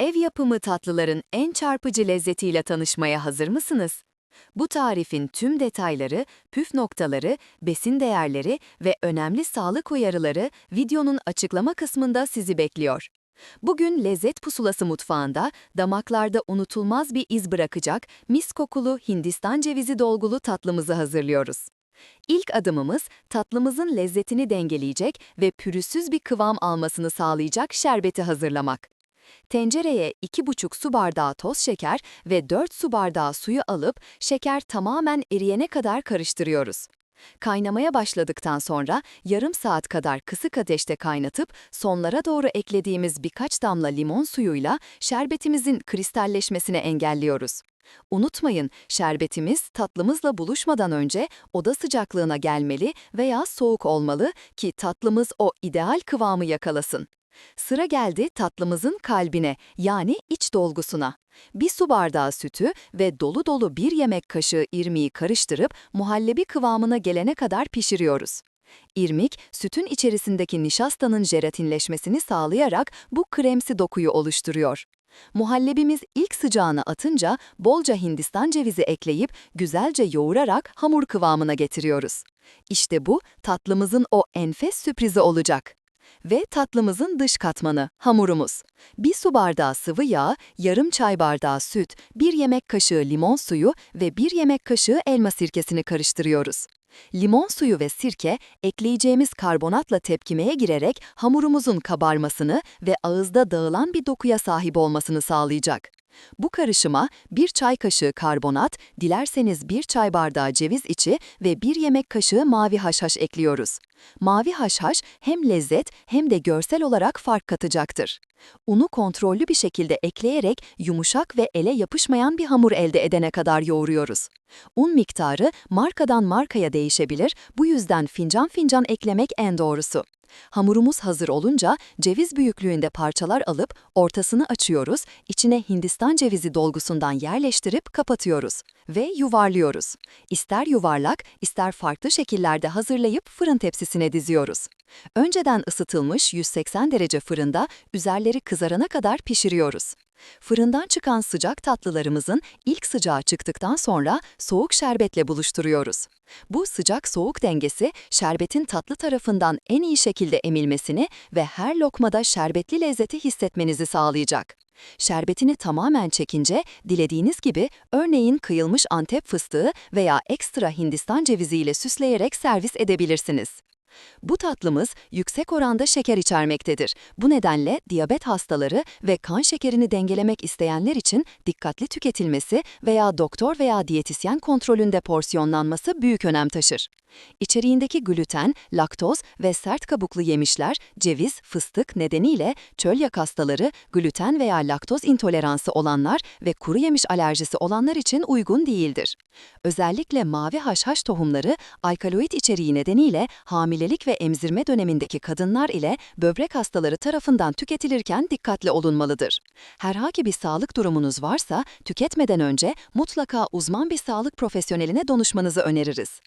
Ev yapımı tatlıların en çarpıcı lezzetiyle tanışmaya hazır mısınız? Bu tarifin tüm detayları, püf noktaları, besin değerleri ve önemli sağlık uyarıları videonun açıklama kısmında sizi bekliyor. Bugün Lezzet Pusulası mutfağında damaklarda unutulmaz bir iz bırakacak mis kokulu Hindistan cevizi dolgulu tatlımızı hazırlıyoruz. İlk adımımız tatlımızın lezzetini dengeleyecek ve pürüzsüz bir kıvam almasını sağlayacak şerbeti hazırlamak. Tencereye 2,5 su bardağı toz şeker ve 4 su bardağı suyu alıp şeker tamamen eriyene kadar karıştırıyoruz. Kaynamaya başladıktan sonra yarım saat kadar kısık ateşte kaynatıp sonlara doğru eklediğimiz birkaç damla limon suyuyla şerbetimizin kristalleşmesini engelliyoruz. Unutmayın, şerbetimiz tatlımızla buluşmadan önce oda sıcaklığına gelmeli veya soğuk olmalı ki tatlımız o ideal kıvamı yakalasın. Sıra geldi tatlımızın kalbine yani iç dolgusuna. Bir su bardağı sütü ve dolu dolu bir yemek kaşığı irmiği karıştırıp muhallebi kıvamına gelene kadar pişiriyoruz. İrmik, sütün içerisindeki nişastanın jelatinleşmesini sağlayarak bu kremsi dokuyu oluşturuyor. Muhallebimiz ilk sıcağını atınca bolca Hindistan cevizi ekleyip güzelce yoğurarak hamur kıvamına getiriyoruz. İşte bu tatlımızın o enfes sürprizi olacak. Ve tatlımızın dış katmanı, hamurumuz. Bir su bardağı sıvı yağ, yarım çay bardağı süt, bir yemek kaşığı limon suyu ve bir yemek kaşığı elma sirkesini karıştırıyoruz. Limon suyu ve sirke, ekleyeceğimiz karbonatla tepkimeye girerek hamurumuzun kabarmasını ve ağızda dağılan bir dokuya sahip olmasını sağlayacak. Bu karışıma bir çay kaşığı karbonat, dilerseniz bir çay bardağı ceviz içi ve bir yemek kaşığı mavi haşhaş ekliyoruz. Mavi haşhaş hem lezzet hem de görsel olarak fark katacaktır. Unu kontrollü bir şekilde ekleyerek yumuşak ve ele yapışmayan bir hamur elde edene kadar yoğuruyoruz. Un miktarı markadan markaya değişebilir, bu yüzden fincan fincan eklemek en doğrusu. Hamurumuz hazır olunca ceviz büyüklüğünde parçalar alıp ortasını açıyoruz, içine Hindistan cevizi dolgusundan yerleştirip kapatıyoruz ve yuvarlıyoruz. İster yuvarlak, ister farklı şekillerde hazırlayıp fırın tepsisine diziyoruz. Önceden ısıtılmış 180 derece fırında üzerleri kızarana kadar pişiriyoruz. Fırından çıkan sıcak tatlılarımızın ilk sıcağı çıktıktan sonra soğuk şerbetle buluşturuyoruz. Bu sıcak-soğuk dengesi şerbetin tatlı tarafından en iyi şekilde emilmesini ve her lokmada şerbetli lezzeti hissetmenizi sağlayacak. Şerbetini tamamen çekince dilediğiniz gibi örneğin kıyılmış antep fıstığı veya ekstra hindistan ceviziyle süsleyerek servis edebilirsiniz. Bu tatlımız yüksek oranda şeker içermektedir. Bu nedenle diyabet hastaları ve kan şekerini dengelemek isteyenler için dikkatli tüketilmesi veya doktor veya diyetisyen kontrolünde porsiyonlanması büyük önem taşır. İçeriğindeki gluten, laktoz ve sert kabuklu yemişler, ceviz, fıstık nedeniyle çölyak hastaları, gluten veya laktoz intoleransı olanlar ve kuru yemiş alerjisi olanlar için uygun değildir. Özellikle mavi haşhaş tohumları, alkaloid içeriği nedeniyle hamilelik ve emzirme dönemindeki kadınlar ile böbrek hastaları tarafından tüketilirken dikkatli olunmalıdır. Herhangi bir sağlık durumunuz varsa, tüketmeden önce mutlaka uzman bir sağlık profesyoneline danışmanızı öneririz.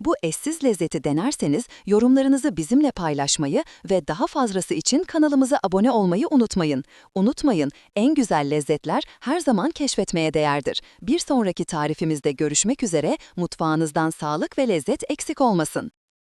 Bu eşsiz lezzeti denerseniz yorumlarınızı bizimle paylaşmayı ve daha fazlası için kanalımıza abone olmayı unutmayın. Unutmayın, en güzel lezzetler her zaman keşfetmeye değerdir. Bir sonraki tarifimizde görüşmek üzere, mutfağınızdan sağlık ve lezzet eksik olmasın.